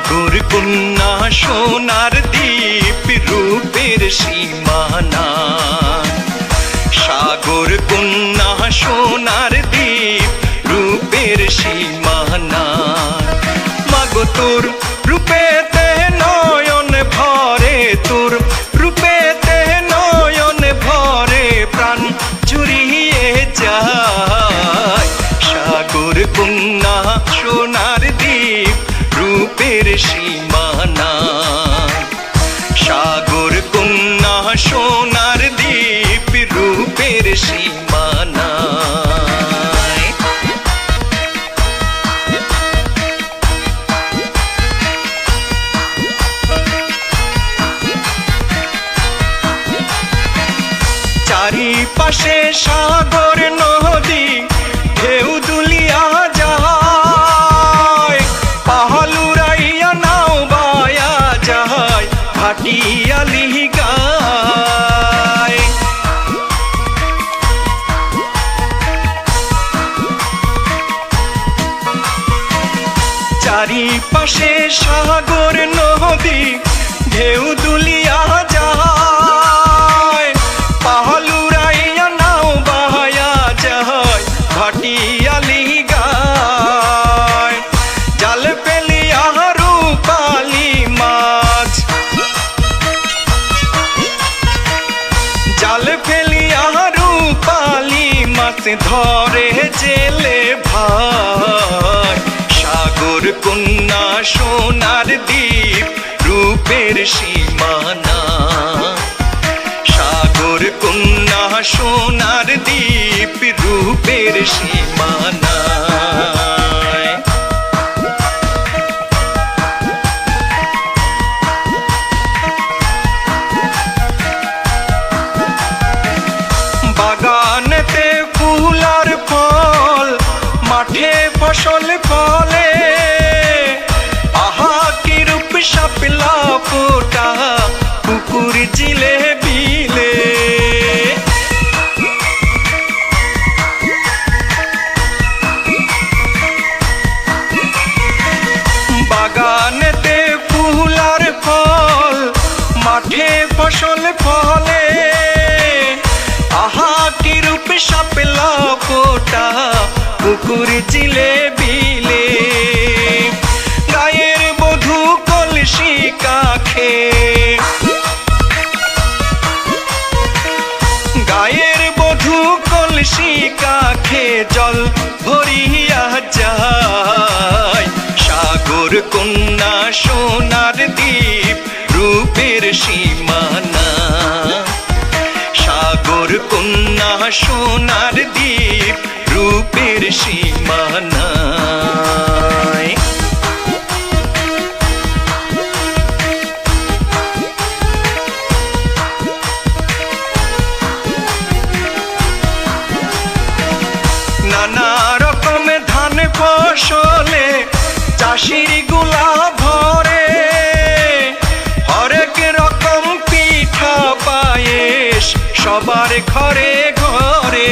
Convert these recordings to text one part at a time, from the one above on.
সাগর কন্যা সোনার দ্বীপ রূপের সীমানা। সাগর কন্যা সোনার দ্বীপ রূপের সীমানা। মাগো তোর চারিপাশে সাগর, নদী, ঢেউ দুলিয়া যায়। পাহালুরাইয়া নাও, বায়া যায় ভাটিয়ালি গায় চারিপাশে সাগর, নদী, ঢেউ দুলিয়া ধরে জেলে ভাই সাগর, কন্যা, সোনার দ্বীপ, রূপের সীমানা। সাগর, কন্যা, সোনার দ্বীপ, রূপের সীমানা। ফুল ফল, মাঠে ফসল ফলে। আহা, কি রূপ সাপলা ফোটা, পুকুর জিলে বিলে। গায়ের বধু কলসি কাখে। গায়ের বধু কলসি কাখে, জল ভরিয়া যায়। সাগর, কন্যা দ্বীপ রূপের সীমানা। সাগর কন্যা সোনার দ্বীপ রূপের সীমানা নানা রকম ধান ফসলে চাষিরগুলা সবার ঘরে ঘরে।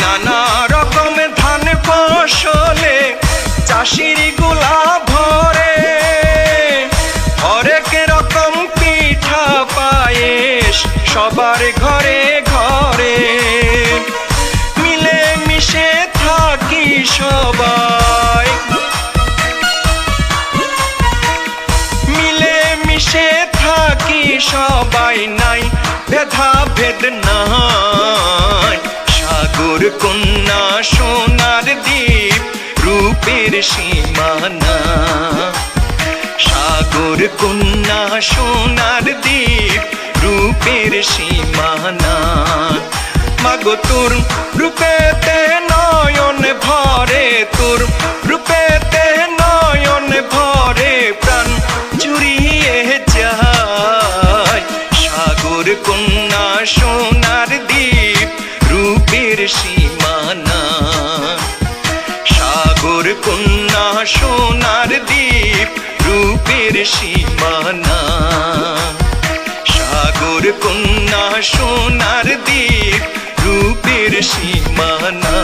নানা রকম ধান ফসলে চাষির সবাই নাই ভেদা ভেদ নাই। সাগর, কন্যা, সোনার দ্বীপ, রূপের সীমানা সাগর, কন্যা, সোনার দ্বীপ, রূপের সীমানা মাগো তোর রূপেতে সাগর কন্যা সোনার দ্বীপ, রূপের সীমানা। সাগর কন্যা সোনার দ্বীপ, রূপের সীমানা। সাগর কন্যা সোনার দ্বীপ, রূপের সীমানা।